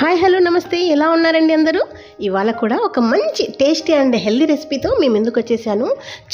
Hi hello నమస్తే. ఎలా ఉన్నారండి అందరూ? ఇవాళ కూడా ఒక మంచి టేస్టీ అండ్ హెల్దీ రెసిపీతో మేము ఎందుకు వచ్చేసాను?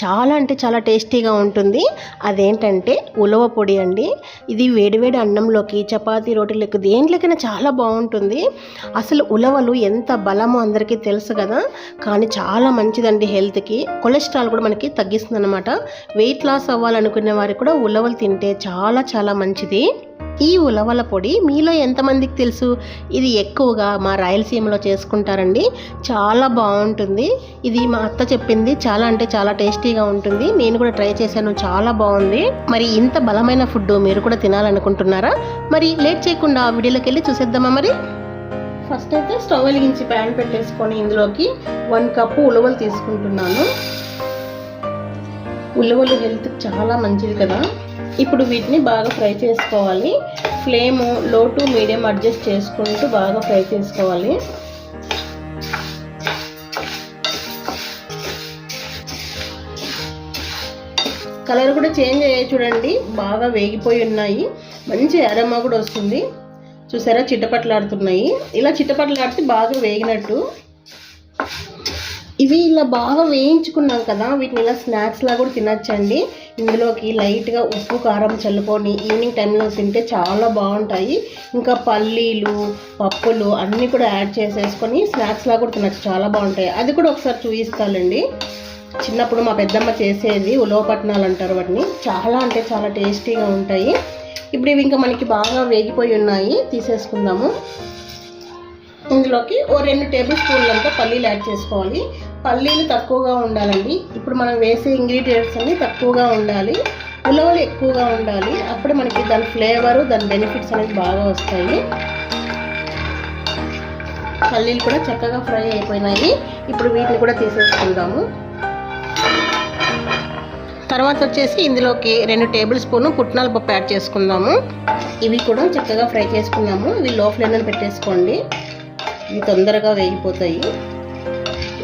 చాలా అంటే చాలా టేస్టీగా ఉంటుంది. అదేంటంటే ఉలవ పొడి అండి. ఇది వేడివేడి అన్నంలోకి చపాతీ రోటీలకు దేంట్లోకైనా చాలా బాగుంటుంది. అసలు ఉలవలు ఎంత బలమో అందరికీ తెలుసు కదా. కానీ చాలా మంచిదండి హెల్త్కి. కొలెస్ట్రాల్ కూడా మనకి తగ్గిస్తుంది అనమాట వెయిట్ లాస్ అవ్వాలనుకునే వారికి కూడా ఉలవలు తింటే చాలా చాలా మంచిది. ఈ ఉలవల పొడి మీలో ఎంతమందికి తెలుసు? ఇది ఎక్కువగా మా రాయలసీమలో చేసుకుంటారండి. చాలా బాగుంటుంది. ఇది మా అత్త చెప్పింది. చాలా అంటే చాలా టేస్టీగా ఉంటుంది. నేను కూడా ట్రై చేశాను. చాలా బాగుంది. మరి ఇంత బలమైన ఫుడ్ మీరు కూడా తినాలనుకుంటున్నారా? మరి లేట్ చేయకుండా ఆ వీడియోలోకి వెళ్ళి చూసేద్దామా మరి? ఫస్ట్ అయితే స్టవ్ వెలిగించి ప్యాన్ పెట్టేసుకొని ఇందులోకి వన్ కప్పు ఉలవలు తీసుకుంటున్నాను. ఉలవలు హెల్త్ చాలా మంచిది కదా. ఇప్పుడు వీటిని బాగా ఫ్రై చేసుకోవాలి. ఫ్లేమ్లో టు మీడియం అడ్జస్ట్ చేసుకుంటూ బాగా ఫ్రై చేసుకోవాలి. కలర్ కూడా చేంజ్ అయ్యాయి చూడండి. బాగా వేగిపోయి ఉన్నాయి. మంచి అరమా కూడా వస్తుంది. చూసారా? చిట్టపట్లాడుతున్నాయి ఇలా చిట్టపట్లాడితే బాగా వేగినట్టు. ఇవి ఇలా బాగా వేయించుకున్నాం కదా వీటిని ఇలా స్నాక్స్లా కూడా తినచ్చండి. ఇందులోకి లైట్గా ఉప్పు కారం చల్లుకొని ఈవినింగ్ టైంలో తింటే చాలా బాగుంటాయి. ఇంకా పల్లీలు పప్పులు అన్నీ కూడా యాడ్ చేసేసుకొని స్నాక్స్లా కూడా తినచ్చు. చాలా బాగుంటాయి. అది కూడా ఒకసారి చూపిస్తానండి చిన్నప్పుడు మా పెద్దమ్మ చేసేది ఉలవపట్నాలు అంటారు వాటిని. చాలా అంటే చాలా టేస్టీగా ఉంటాయి. ఇప్పుడు ఇవి ఇంకా మనకి బాగా వేగిపోయి ఉన్నాయి. తీసేసుకుందాము. ఇందులోకి ఓ రెండు టేబుల్ స్పూన్లంతా పల్లీలు యాడ్ చేసుకోవాలి. పల్లీలు తక్కువగా ఉండాలండి. ఇప్పుడు మనం వేసే ఇంగ్రీడియంట్స్ అన్ని తక్కువగా ఉండాలి. ఉలవలు ఎక్కువగా ఉండాలి. అప్పుడు మనకి దాని ఫ్లేవరు దాని బెనిఫిట్స్ అనేవి బాగా వస్తాయి. పల్లీలు కూడా చక్కగా ఫ్రై అయిపోయినాయి. ఇప్పుడు వీటిని కూడా తీసేసుకుందాము. తర్వాత వచ్చేసి ఇందులోకి రెండు టేబుల్ స్పూన్ పుట్నాల పప్పు యాడ్ చేసుకుందాము. ఇవి కూడా చక్కగా ఫ్రై చేసుకుందాము ఇవి లో ఫ్లేమ్లో పెట్టేసుకోండి. ఇవి తొందరగా వేగిపోతాయి.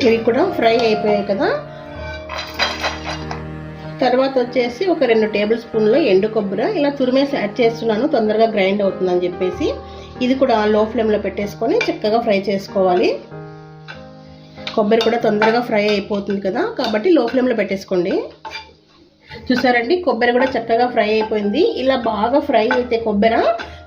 ఇవి కూడా ఫ్రై అయిపోయాయి కదా. తర్వాత వచ్చేసి ఒక రెండు టేబుల్ స్పూన్ల ఎండు కొబ్బరి. ఇలా తురిమేసి యాడ్ చేస్తున్నాను. తొందరగా గ్రైండ్ అవుతుందని చెప్పేసి ఇది కూడా లో ఫ్లేమ్లో పెట్టేసుకొని చక్కగా ఫ్రై చేసుకోవాలి. కొబ్బరి కూడా తొందరగా ఫ్రై అయిపోతుంది కదా. కాబట్టి లో ఫ్లేమ్లో పెట్టేసుకోండి. చూసారండి? కొబ్బరి కూడా చక్కగా ఫ్రై అయిపోయింది. ఇలా బాగా ఫ్రై అయితే కొబ్బరి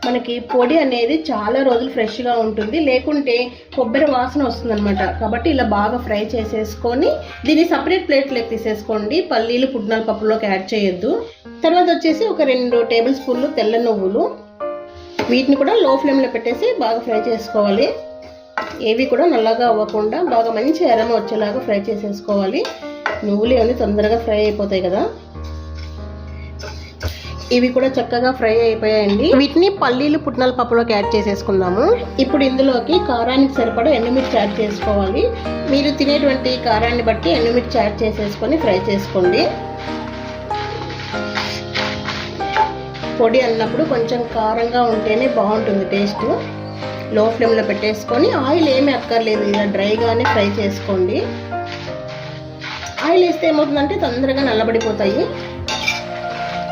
మనకి పొడి అనేది చాలా రోజులు ఫ్రెష్గా ఉంటుంది. లేకుంటే కొబ్బరి వాసన వస్తుందన్నమాట. కాబట్టి ఇలా బాగా ఫ్రై చేసేసుకొని దీన్ని సపరేట్ ప్లేట్లోకి తీసేసుకోండి. పల్లీలు పుట్నాల పప్పులోకి యాడ్ చేయొద్దు. తర్వాత వచ్చేసి ఒక రెండు టేబుల్ స్పూన్లు తెల్ల నువ్వులు. వీటిని కూడా లో ఫ్లేమ్లో పెట్టేసి బాగా ఫ్రై చేసుకోవాలి. ఏవి కూడా నల్లగా అవ్వకుండా బాగా మంచి ఎరమ వచ్చేలాగా ఫ్రై చేసేసుకోవాలి. నువ్వులు ఇవన్నీ తొందరగా ఫ్రై అయిపోతాయి కదా. ఇవి కూడా చక్కగా ఫ్రై అయిపోయాయండి. వీటిని పల్లీలు పుట్నాల పప్పులోకి యాడ్ చేసేసుకుందాము. ఇప్పుడు ఇందులోకి కారానికి సరిపడా ఎండుమిర్చి యాడ్ చేసుకోవాలి. మీరు తినేటువంటి కారాన్ని బట్టి ఎండుమిర్చి యాడ్ చేసేసుకొని ఫ్రై చేసుకోండి. పొడి అన్నప్పుడు కొంచెం కారంగా ఉంటేనే బాగుంటుంది టేస్ట్. లో ఫ్లేమ్లో పెట్టేసుకొని ఆయిల్ ఏమి అక్కర్లేదు ఇలా డ్రైగానే ఫ్రై చేసుకోండి. ఆయిల్ వేస్తే ఏమవుతుందంటే తొందరగా నల్లబడిపోతాయి.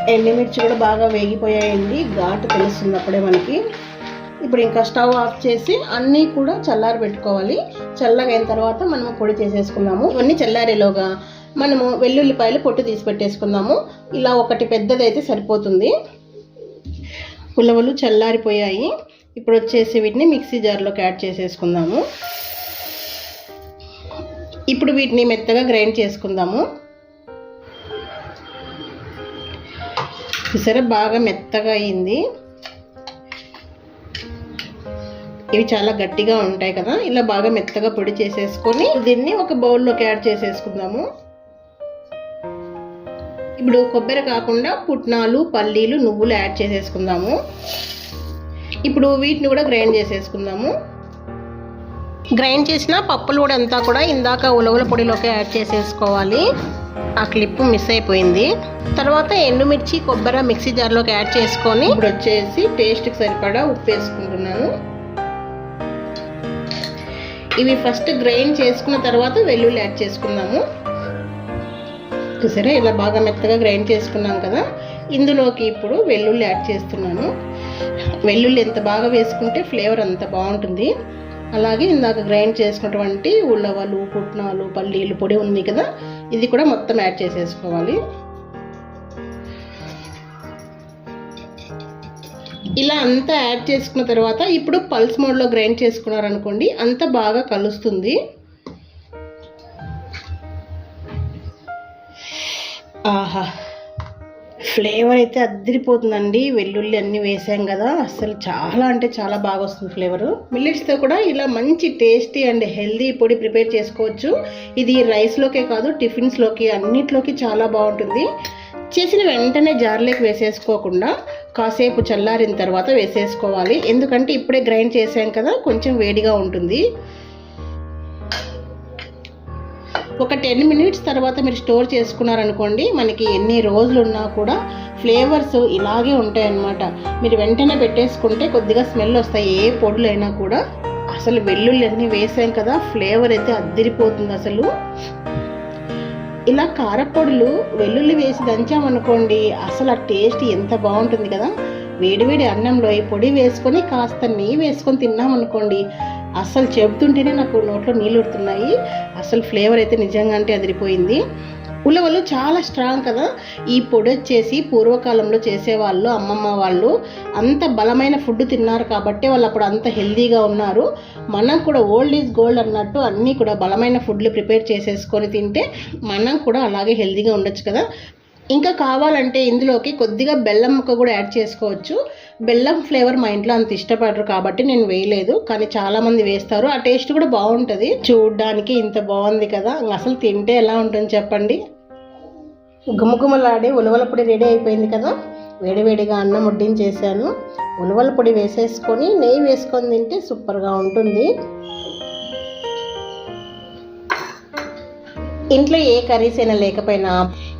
ఎండుమిర్చి కూడా బాగా వేగిపోయాయండి. ఘాటు తెలుస్తుంది అప్పుడే మనకి. ఇప్పుడు ఇంకా స్టవ్ ఆఫ్ చేసి అన్నీ కూడా చల్లారి పెట్టుకోవాలి. చల్లగా అయిన తర్వాత మనము పొడి చేసేసుకుందాము. ఇవన్నీ చల్లారేలోగా మనము వెల్లుల్లిపాయలు పొట్టు తీసి పెట్టేసుకుందాము. ఇలా ఒకటి పెద్దది అయితే సరిపోతుంది. ఉలవలు చల్లారిపోయాయి. ఇప్పుడు వచ్చేసి వీటిని మిక్సీ జార్లోకి యాడ్ చేసేసుకుందాము. ఇప్పుడు వీటిని మెత్తగా గ్రైండ్ చేసుకుందాము. చూసారా? బాగా మెత్తగా అయింది. ఇవి చాలా గట్టిగా ఉంటాయి కదా? ఇలా బాగా మెత్తగా పొడి చేసేసుకొని దీన్ని ఒక బౌల్లోకి యాడ్ చేసేసుకుందాము. ఇప్పుడు కొబ్బరి కాకుండా పుట్నాలు పల్లీలు నువ్వులు యాడ్ చేసేసుకుందాము. ఇప్పుడు వీటిని కూడా గ్రైండ్ చేసేసుకుందాము. గ్రైండ్ చేసిన పప్పులు కూడా అంతా కూడా ఇందాక ఉలవల పొడిలోకి యాడ్ చేసేసుకోవాలి. ఆ క్లిప్ మిస్ అయిపోయింది. తర్వాత ఎండుమిర్చి కొబ్బరి మిక్సీ జార్లోకి యాడ్ చేసుకొని ఇప్పుడు వచ్చేసి టేస్ట్కి సరిపడా ఉప్పు వేసుకుంటున్నాను. ఇవి ఫస్ట్ గ్రైండ్ చేసుకున్న తర్వాత వెల్లుల్లి యాడ్ చేసుకున్నాము చూసారా? ఇలా బాగా మెత్తగా గ్రైండ్ చేసుకున్నాం కదా. ఇందులోకి ఇప్పుడు వెల్లుల్లి యాడ్ చేస్తున్నాను. వెల్లుల్లి ఎంత బాగా వేసుకుంటే ఫ్లేవర్ అంత బాగుంటుంది. అలాగే ఇందాక గ్రైండ్ చేసుకున్నటువంటి ఉల్లవలు పుట్నాలు పల్లీలు పొడి ఉంది కదా. ఇది కూడా మొత్తం యాడ్ చేసేసుకోవాలి. ఇలా అంతా యాడ్ చేసుకున్న తర్వాత ఇప్పుడు పల్స్ మోడ్లో గ్రైండ్ చేసుకున్నారనుకోండి అంత బాగా కలుస్తుంది. ఆహా. ఫ్లేవర్ అయితే అద్దరిపోతుందండి వెల్లుల్లి అన్నీ వేసాం కదా. అసలు చాలా అంటే చాలా బాగా వస్తుంది ఫ్లేవరు. మిల్లెట్స్తో కూడా ఇలా మంచి టేస్టీ అండ్ హెల్దీ పొడి ప్రిపేర్ చేసుకోవచ్చు. ఇది రైస్లోకే కాదు టిఫిన్స్లోకి అన్నిట్లోకి చాలా బాగుంటుంది. చేసిన వెంటనే జార్లోకి వేసేసుకోకుండా కాసేపు చల్లారిన తర్వాత వేసేసుకోవాలి. ఎందుకంటే ఇప్పుడే గ్రైండ్ చేసాం కదా కొంచెం వేడిగా ఉంటుంది. ఒక టెన్ మినిట్స్ తర్వాత మీరు స్టోర్ చేసుకున్నారనుకోండి మనకి ఎన్ని రోజులు ఉన్నా కూడా ఫ్లేవర్స్ ఇలాగే ఉంటాయన్నమాట. మీరు వెంటనే పెట్టేసుకుంటే కొద్దిగా స్మెల్ వస్తాయి ఏ పొడులైనా కూడా. అసలు వెల్లుల్లి అన్నీ వేసాం కదా ఫ్లేవర్ అయితే అద్దిరిపోతుంది అసలు. ఇలా కారపొడులు వెల్లుల్లి వేసి దంచామనుకోండి అసలు ఆ టేస్ట్ ఎంత బాగుంటుంది కదా. వేడివేడి అన్నంలో ఈ పొడి వేసుకొని కాస్త నెయ్యి వేసుకొని తిన్నామనుకోండి అసలు చెబుతుంటేనే నాకు నోట్లో నీళ్ళు ఉడుతున్నాయి అసలు ఫ్లేవర్ అయితే నిజంగా అంటే అదిరిపోయింది. ఉలవలు చాలా స్ట్రాంగ్ కదా. ఈ పొడి వచ్చేసి పూర్వకాలంలో చేసేవాళ్ళు అమ్మమ్మ వాళ్ళు అంత బలమైన ఫుడ్ తిన్నారు కాబట్టి వాళ్ళు అప్పుడు అంత హెల్దీగా ఉన్నారు. మనం కూడా ఓల్డ్ ఈజ్ గోల్డ్ అన్నట్టు అన్నీ కూడా బలమైన ఫుడ్లు ప్రిపేర్ చేసేసుకొని తింటే మనం కూడా అలాగే హెల్దీగా ఉండొచ్చు కదా. ఇంకా కావాలంటే ఇందులోకి కొద్దిగా బెల్లం ముక్క కూడా యాడ్ చేసుకోవచ్చు. బెల్లం ఫ్లేవర్ మా ఇంట్లో అంత ఇష్టపడరు కాబట్టి నేను వేయలేదు కానీ చాలామంది వేస్తారు. ఆ టేస్ట్ కూడా బాగుంటుంది. చూడడానికి ఇంత బాగుంది కదా అసలు తింటే ఎలా ఉంటుంది చెప్పండి? గుమగుమలాడే ఉలవల పొడి రెడీ అయిపోయింది కదా వేడివేడిగా అన్నం వడ్డించేసాను ఉలవల పొడి వేసేసుకొని నెయ్యి వేసుకొని తింటే సూపర్గా ఉంటుంది. ఇంట్లో ఏ కర్రీస్ అయినా లేకపోయినా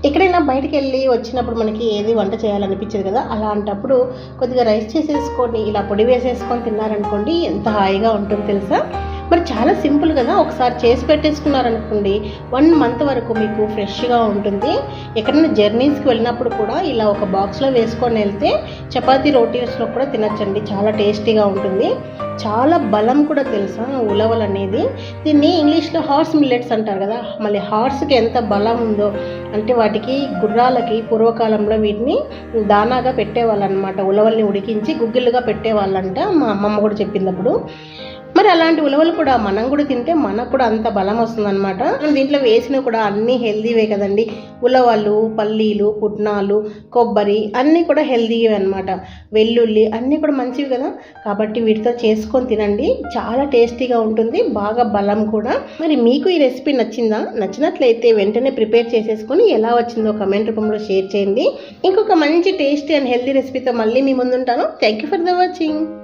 ఎక్కడైనా బయటికి వెళ్ళి వచ్చినప్పుడు మనకి ఏది వంట చేయాలనిపించదు కదా అలాంటప్పుడు కొద్దిగా రైస్ చేసేసుకొని ఇలా పొడి వేసేసుకొని తిన్నారనుకోండి ఎంత హాయిగా ఉంటుంది తెలుసా? మరి చాలా సింపుల్ కదా ఒకసారి చేసి పెట్టేసుకున్నారనుకోండి వన్ మంత్ వరకు మీకు ఫ్రెష్గా ఉంటుంది. ఎక్కడైనా జర్నీస్కి వెళ్ళినప్పుడు కూడా ఇలా ఒక బాక్స్లో వేసుకొని వెళ్తే చపాతీ రోటీస్లో కూడా తినచ్చండి చాలా టేస్టీగా ఉంటుంది. చాలా బలం కూడా తెలుసా ఉలవలు అనేది. దీన్ని ఇంగ్లీష్లో హార్స్ మిల్లెట్స్ అంటారు కదా మళ్ళీ హార్స్కి ఎంత బలం ఉందో అంటే వాటికి గుర్రాలకి పూర్వకాలంలో వీటిని దానాగా పెట్టేవాళ్ళు అనమాట ఉలవల్ని ఉడికించి గుగ్గిళ్ళుగా పెట్టేవాళ్ళంట మా అమ్మమ్మ కూడా చెప్పినప్పుడు మరి అలాంటి ఉలవలు కూడా మనం కూడా తింటే మనకు కూడా అంత బలం వస్తుందన్నమాట. దీంట్లో వేసిన కూడా అన్నీ హెల్దీవే కదండి. ఉలవలు పల్లీలు పుట్నాలు కొబ్బరి అన్నీ కూడా హెల్దీవే అనమాట వెల్లుల్లి అన్నీ కూడా మంచివి కదా. కాబట్టి వీటితో చేసుకొని తినండి. చాలా టేస్టీగా ఉంటుంది. బాగా బలం కూడా. మరి మీకు ఈ రెసిపీ నచ్చిందా? నచ్చినట్లయితే వెంటనే ప్రిపేర్ చేసేసుకొని ఎలా వచ్చిందో కమెంట్ రూపంలో షేర్ చేయండి. ఇంకొక మంచి టేస్టీ అండ్ హెల్దీ రెసిపీతో మళ్ళీ మీ ముందుంటాను. Thank you for the watching.